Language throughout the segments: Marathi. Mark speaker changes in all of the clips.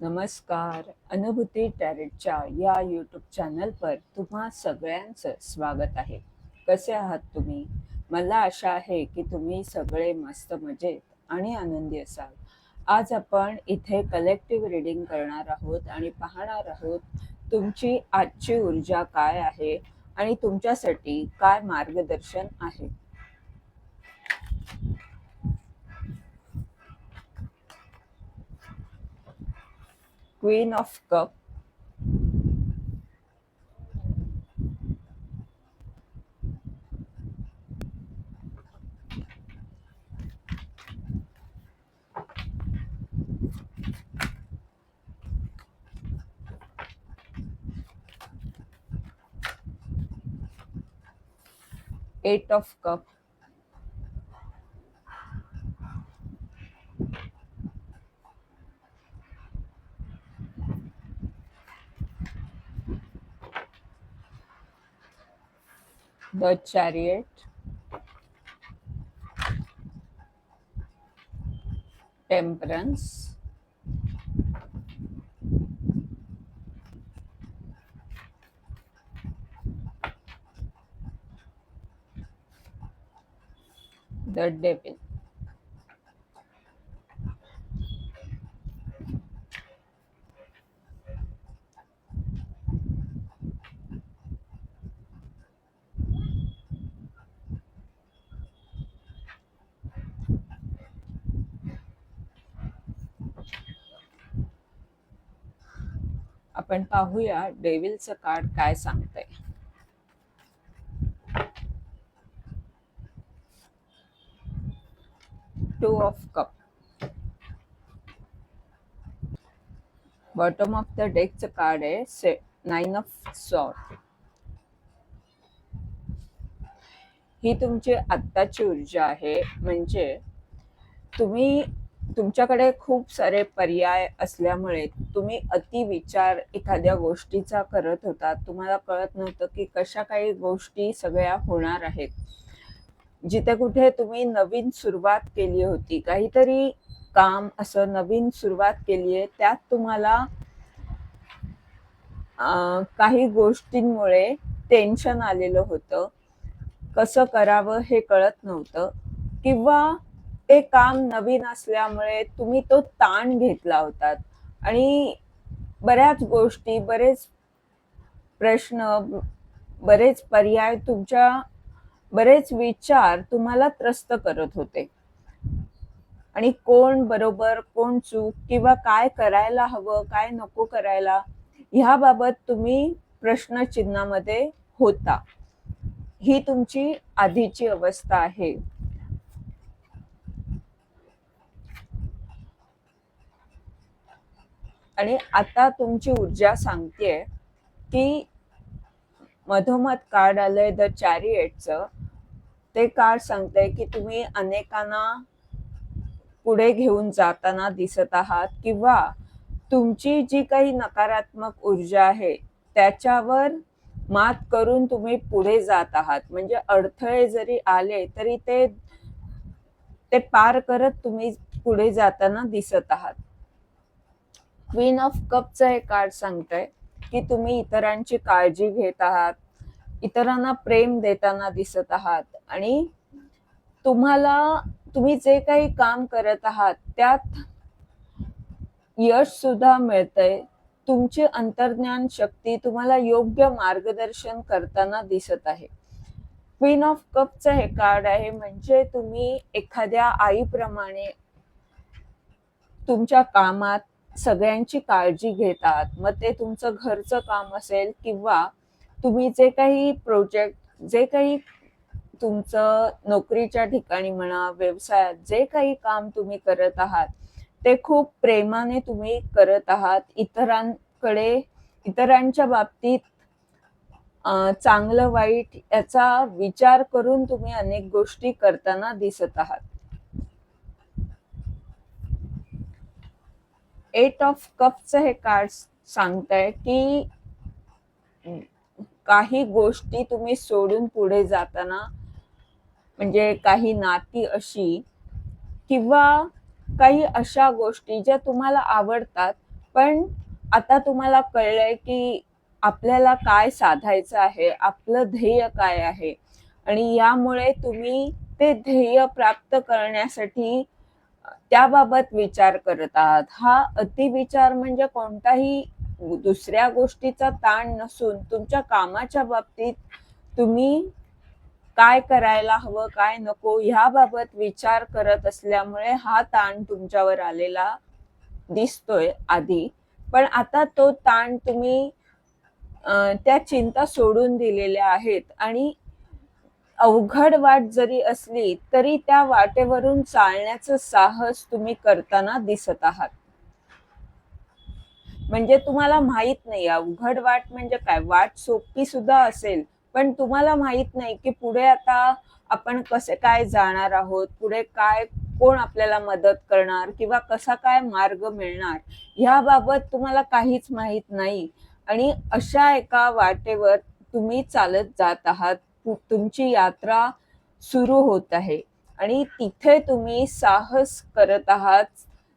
Speaker 1: नमस्कार अनुभूती टॅरेटच्या या यूट्यूब चॅनलवर तुम्हा सगळ्यांचं स्वागत आहे. कसे आहात तुम्ही? मला आशा आहे की तुम्ही सगळे मस्त मजेत आणि आनंदी असाल. आज आपण इथे कलेक्टिव्ह रिडिंग करणार आहोत आणि पाहणार आहोत तुमची आजची ऊर्जा काय आहे आणि तुमच्यासाठी काय मार्गदर्शन आहे. Queen of cup eight of cup the chariot. Temperance. The devil आपण पाहूया डेव्हिलचं कार्ड काय सांगतंय. Two of cup. Bottom of the डेकचं card आहे से नाईन ऑफ सॉर्ट ही तुमची आत्ताची ऊर्जा आहे म्हणजे तुम्ही तुमच्याकडे खूप सारे पर्याय असल्यामुळे तुम्ही अतिविचार एखाद्या गोष्टीचा करत होता. तुम्हाला कळत नव्हतं की कशा काही गोष्टी सगळ्या होणार आहेत. जिथे कुठे तुम्ही नवीन सुरुवात केली होती. काहीतरी काम असं नवीन सुरुवात केली आहे. त्यात तुम्हाला काही गोष्टींमुळे टेन्शन आलेलं होतं. कसं करावं हे कळत नव्हतं. किंवा ते काम नवीन असल्यामुळे तुम्ही तो ताण घेतला होतात. आणि बऱ्याच गोष्टी बरेच प्रश्न बरेच पर्याय तुमच्या बरेच विचार तुम्हाला त्रस्त करत होते. आणि कोण बरोबर कोण चूक किंवा काय करायला हवं काय नको करायला ह्याबाबत तुम्ही प्रश्नचिन्हामध्ये होता. ही तुमची आधीची अवस्था आहे. आणि आता तुमची ऊर्जा सांगतेय की मधोमध कार्ड आलंय द चॅरिएटचं ते कार्ड सांगतंय की तुम्ही अनेकांना पुढे घेऊन जाताना दिसत आहात किंवा तुमची जी काही नकारात्मक ऊर्जा आहे त्याच्यावर मात करून तुम्ही पुढे जात आहात. म्हणजे अडथळे जरी आले तरी ते ते पार करत तुम्ही पुढे जाताना दिसत आहात. क्वीन ऑफ कपचं हे कार्ड सांगतंय की तुम्ही इतरांची काळजी घेत आहात इतरांना प्रेम देताना दिसत आहात आणि तुम्हाला तुम्ही जे काही काम करत आहात त्यात यश सुद्धा मिळतंय. तुमची अंतर्ज्ञान शक्ती तुम्हाला योग्य मार्गदर्शन करताना दिसत आहे. क्वीन ऑफ कपचं हे कार्ड आहे म्हणजे तुम्ही एखाद्या आईप्रमाणे तुमच्या कामात सगळ्यांची काळजी घेतात. मग ते तुमचं घरचं काम असेल किंवा तुम्ही जे काही प्रोजेक्ट जे काही तुमचं नोकरीच्या ठिकाणी म्हणा व्यवसायात जे काही काम तुम्ही करत आहात ते खूप प्रेमाने तुम्ही करत आहात. इतरांकडे इतरांच्या बाबतीत चांगलं वाईट याचा विचार करून तुम्ही अनेक गोष्टी करताना दिसत आहात. एट ऑफ कपचं हे कार्ड सांगताय की काही गोष्टी तुम्ही सोडून पुढे जाताना म्हणजे काही नाती अशी किंवा काही अशा गोष्टी ज्या तुम्हाला आवडतात पण आता तुम्हाला कळलंय की आपल्याला काय साधायचं आहे आपलं ध्येय काय आहे. आणि यामुळे तुम्ही ते ध्येय प्राप्त करण्यासाठी त्याबाबत विचार करत आहात. हा अतिविचार म्हणजे कोणताही दुसऱ्या गोष्टीचा ताण नसून तुमच्या कामाच्या बाबतीत तुम्ही काय करायला हवं काय नको ह्याबाबत विचार करत असल्यामुळे हा ताण तुमच्यावर आलेला दिसतोय आधी. पण आता तो ताण तुम्ही त्या चिंता सोडून दिलेल्या आहेत आणि अवघड वाट जरी असली तरी त्या वाटेवरून चालण्याचं साहस तुम्ही करताना दिसत आहात. म्हणजे तुम्हाला माहीत नाही अवघड वाट म्हणजे काय? वाट सोपी सुद्धा असेल पण तुम्हाला माहीत नाही की पुढे आता आपण कसे काय जाणार आहोत पुढे काय कोण आपल्याला मदत करणार किंवा कसा काय मार्ग मिळणार ह्याबाबत तुम्हाला काहीच माहीत नाही. आणि अशा एका वाटेवर तुम्ही चालत जात आहात. तुमची यात्रा सुरू होत आहे. आणि तिथे तुम्ही साहस करत आहात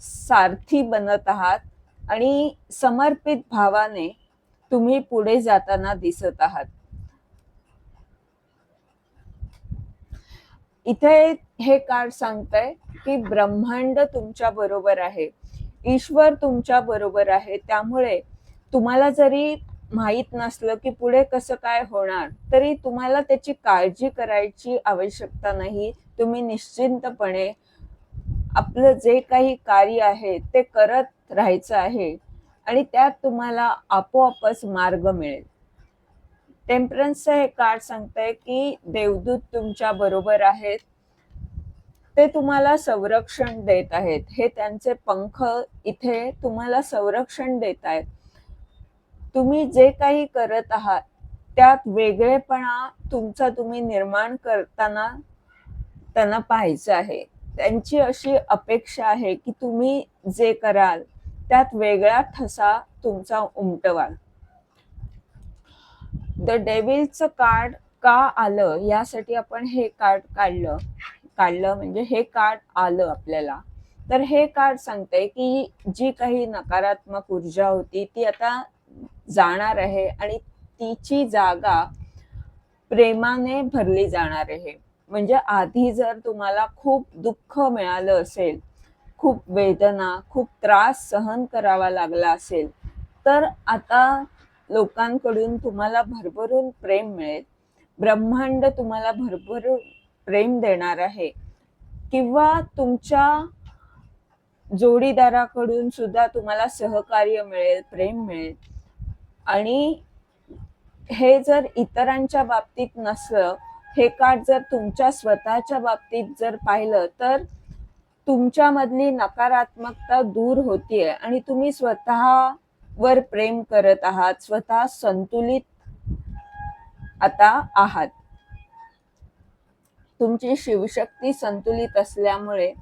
Speaker 1: सारथी बनत आहात आणि समर्पित भावाने तुम्ही पुढे जाताना दिसत आहात. इथे हे कार्ड सांगतंय की ब्रह्मांड तुमच्या बरोबर आहे. ईश्वर तुमच्या बरोबर आहे. त्यामुळे तुम्हाला जरी माहीत नसलं की पुढे कसं काय होणार तरी तुम्हाला त्याची काळजी करायची आवश्यकता नाही. तुम्ही निश्चिंतपणे आपलं जे काही कार्य आहे ते करत राहायचं आहे आणि त्यात तुम्हाला आपोआपच मार्ग मिळेल. टेम्परन्सचं हे कार्ड सांगतंय की देवदूत तुमच्या बरोबर आहेत. ते तुम्हाला संरक्षण देत आहेत. हे त्यांचे पंख इथे तुम्हाला संरक्षण देत आहेत. तुम्ही जे काही करत आहात त्यात वेगळेपणा तुमचा तुम्ही निर्माण करताना त्यांना पाहायचं आहे. त्यांची अशी अपेक्षा आहे की तुम्ही जे कराल त्यात वेगळा ठसा तुमचा उमटवाल. द डेव्हिलचं कार्ड का आलं यासाठी आपण हे कार्ड काढलं. काढलं म्हणजे हे कार्ड आलं आपल्याला. तर हे कार्ड सांगते की जी काही नकारात्मक ऊर्जा होती ती आता जाणार आहे आणि तिची जागा प्रेमाने भरली जाणार आहे. म्हणजे आधी जर तुम्हाला खूप दुःख मिळालं असेल खूप वेदना खूप त्रास सहन करावा लागला असेल तर आता लोकांकडून तुम्हाला भरभरून प्रेम मिळेल. ब्रह्मांड तुम्हाला भरभरून प्रेम देणार आहे. किंवा तुमच्या जोडीदाराकडून सुद्धा तुम्हाला सहकार्य मिळेल प्रेम मिळेल. आणि हे जर इतरांच्या बाबतीत नसलं हे कार्ड जर तुमच्या स्वतःच्या बाबतीत जर पाहिलं तर तुमच्यामधली नकारात्मकता दूर होतीये आणि तुम्ही स्वतःवर प्रेम करत आहात स्वतः संतुलित आता आहात. तुमची शिवशक्ती संतुलित असल्यामुळे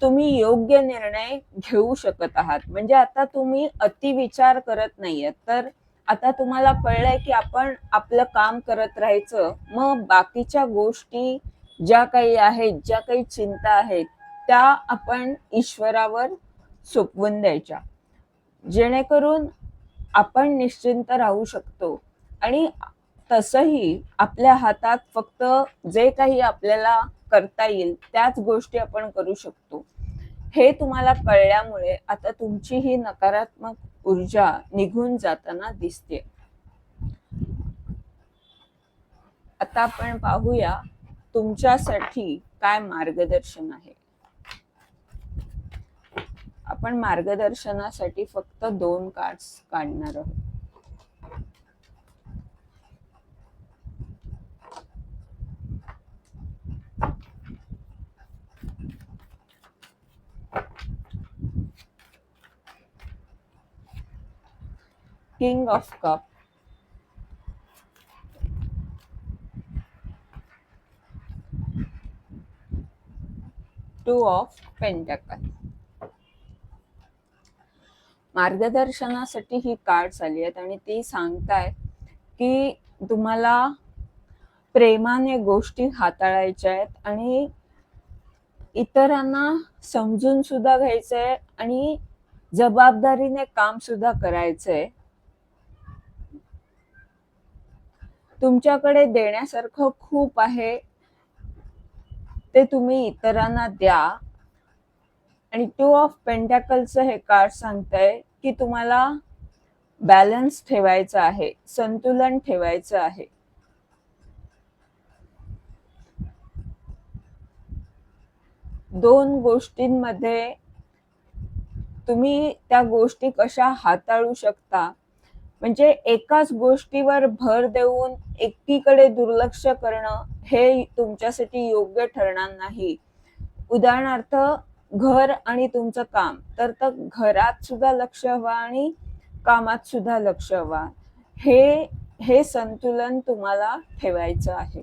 Speaker 1: तुम्ही योग्य निर्णय घेऊ शकत आहात. म्हणजे आता तुम्ही अतिविचार करत नाहीये तर आता तुम्हाला कळलंय की आपण आपलं काम करत राहायचं. मग बाकीच्या गोष्टी ज्या काही आहेत ज्या काही चिंता आहेत त्या आपण ईश्वरावर सोपवून द्यायच्या. जेणेकरून आपण निश्चिंत राहू शकतो. आणि तसंही आपल्या हातात फक्त जे काही आपल्याला करता येईल त्याच गोष्टी आपण करू शकतो. हे तुम्हाला कळल्यामुळे आता तुमची ही नकारात्मक ऊर्जा निघून जाताना दिसते. आता आपण पाहूया तुमच्यासाठी काय मार्गदर्शन आहे. आपण मार्गदर्शनासाठी फक्त दोन कार्ड्स काढणार आहोत. King of cup two of pentacle मार्गदर्शनासाठी ही कार्ड्स आली आहेत आणि ती सांगतायत की तुम्हाला प्रेमाने गोष्टी हाताळायच्या आहेत आणि इतरांना समजून सुद्धा घ्यायचंय आणि जबाबदारीने काम सुद्धा करायचंय. तुमच्याकडे देण्यासारखं खूप आहे. ते तुम्ही इतरांना द्या. आणि टू ऑफ पेंटॅकलचं हे कार्ड सांगतंय की तुम्हाला बॅलन्स ठेवायचं आहे संतुलन ठेवायचं आहे. दोन गोष्टींमध्ये तुम्ही त्या गोष्टी कशा हाताळू शकता? म्हणजे एकाच गोष्टीवर भर देऊन एकीकडे दुर्लक्ष करणं हे तुमच्यासाठी योग्य ठरणार नाही. उदाहरणार्थ घर आणि तुमचं काम. तर तर घरात सुद्धा लक्ष हवा आणि कामात सुद्धा लक्ष हवा. हे हे संतुलन तुम्हाला ठेवायचं आहे.